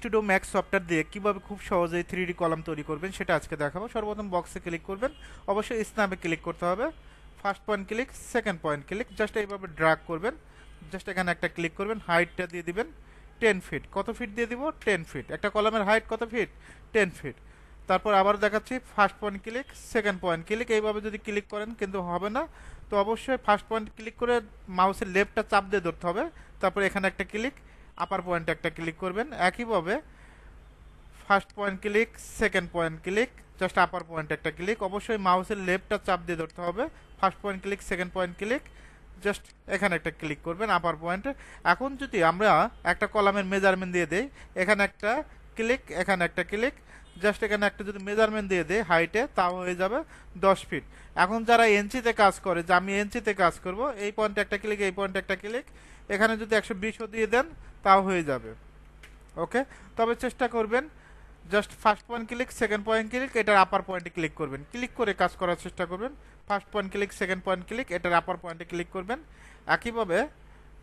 Studio max software দিয়ে কীভাবে খুব সহজেই থ্রি ডি কলাম তৈরি করবেন সেটা আজকে দেখাবো। সর্বপ্রথম বক্সে ক্লিক করবেন। অবশ্যই স্ন্যাপে ক্লিক করতে হবে। First point click second point click just এইভাবে ড্রাগ করবেন। জাস্ট এখানে একটা ক্লিক করবেন হাইটটা দিয়ে দিবেন টেন ফিট কত ফিট দিয়ে দিব? টেন ফিট একটা কলামের হাইট কত ফিট টেন ফিট তারপর আবার দেখাচ্ছি first point click second point click এইভাবে যদি ক্লিক করেন কিন্তু হবে না। তো অবশ্যই ফার্স্ট পয়েন্ট ক্লিক করে মাউসের লেফটটা চাপ দিয়ে ধরতে হবে। তারপর এখানে একটা ক্লিক আপার পয়েন্টে একটা ক্লিক করবেন। একইভাবে first point click second point click just upper point একটা ক্লিক অবশ্যই মাউসের লেফটটা চাপ দিয়ে ধরতে হবে। First point click second point click just এখানে একটা ক্লিক করবেন আপার পয়েন্টে এখন যদি আমরা একটা কলামের মেজারমেন্ট দিয়ে দেই, এখানে একটা ক্লিক এখানে একটা ক্লিক জাস্ট এখানে একটা যদি মেজারমেন্ট দিয়ে দেয় হাইটে তাও হয়ে যাবে দশ ফিট এখন যারা এনচিতে কাজ করে, যে আমি এনচিতে কাজ করব, এই পয়েন্টে একটা ক্লিক এই পয়েন্টে একটা ক্লিক এখানে যদি একশো বিশও দিয়ে দেন, তাও হয়ে যাবে। ওকে? তবে চেষ্টা করবেন just first point click second point click এটার আপার পয়েন্টে ক্লিক করবেন। ক্লিক করে কাজ করার চেষ্টা করবেন। First point click second point click এটার আপার পয়েন্টে ক্লিক করবেন। একইভাবে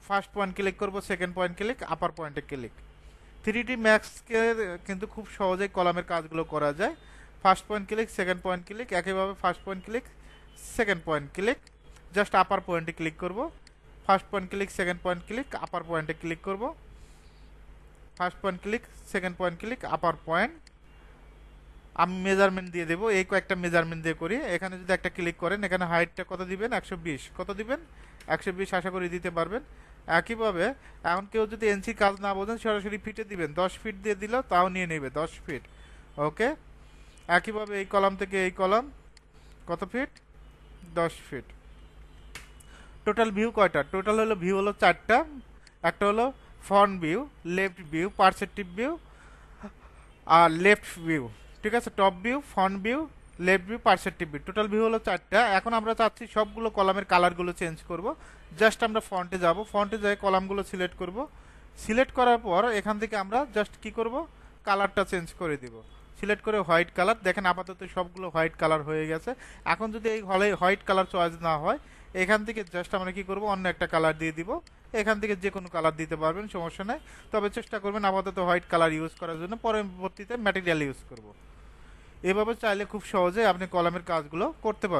ফার্স্ট পয়েন্ট ক্লিক করব সেকেন্ড পয়েন্ট ক্লিক আপার পয়েন্টে ক্লিক থ্রি ডি ম্যাক্সকে কিন্তু খুব সহজেই কলামের কাজগুলো করা যায়। First point click second point click একইভাবে first point click second point click just upper পয়েন্টে ক্লিক করব। First point click second point click upper পয়েন্টে ক্লিক করব। First point click second point click upper point আমি measurement দিয়ে দেবো, এই কয়েকটা মেজারমেন্ট দিয়ে করি। এখানে যদি একটা ক্লিক করেন, এখানে হাইটটা কত দিবেন? একশো বিশ। কত দিবেন? একশো বিশ আশা করি দিতে পারবেন। একইভাবে, এখন কেউ যদি এনসি কাজ না বোঝেন, সরাসরি ফিটে দিবেন। দশ ফিট দিয়ে দিলেও তাও নিয়ে নেবে, দশ ফিট ওকে একইভাবে এই কলাম থেকে এই কলাম কত ফিট দশ ফিট টোটাল ভিউ কয়টা? টোটাল হলো ভিউ হলো চারটা। একটা হলো front view left view perspective view আর লেফট ভিউ ঠিক আছে? Top view front view left view perspective view total view হলো চারটা। এখন আমরা চাচ্ছি সবগুলো কলামের কালারগুলো চেঞ্জ করব। জাস্ট আমরা ফ্রন্টে যাব। ফ্রন্টে যাই কলামগুলো সিলেক্ট করব। সিলেক্ট করার পর এখান থেকে আমরা জাস্ট কি করব? কালারটা চেঞ্জ করে দিব। সিলেক্ট করে হোয়াইট কালার দেখেন আপাতত সবগুলো হোয়াইট কালার হয়ে গেছে। এখন যদি এই হলে হোয়াইট কালার চয়েস না হয় এখান থেকে জাস্ট আমরা কি করব? অন্য একটা কালার দিয়ে দিব। এখান থেকে যে কোনো কালার দিতে পারবেন, সমস্যা নেই। তবে চেষ্টা করবেন আপাতত হোয়াইট কালার ইউজ করার জন্য। পরবর্তীতে ম্যাটেরিয়াল ইউজ করব। এভাবে চাইলে খুব সহজে আপনি কলমের কাজগুলো করতে পারবেন।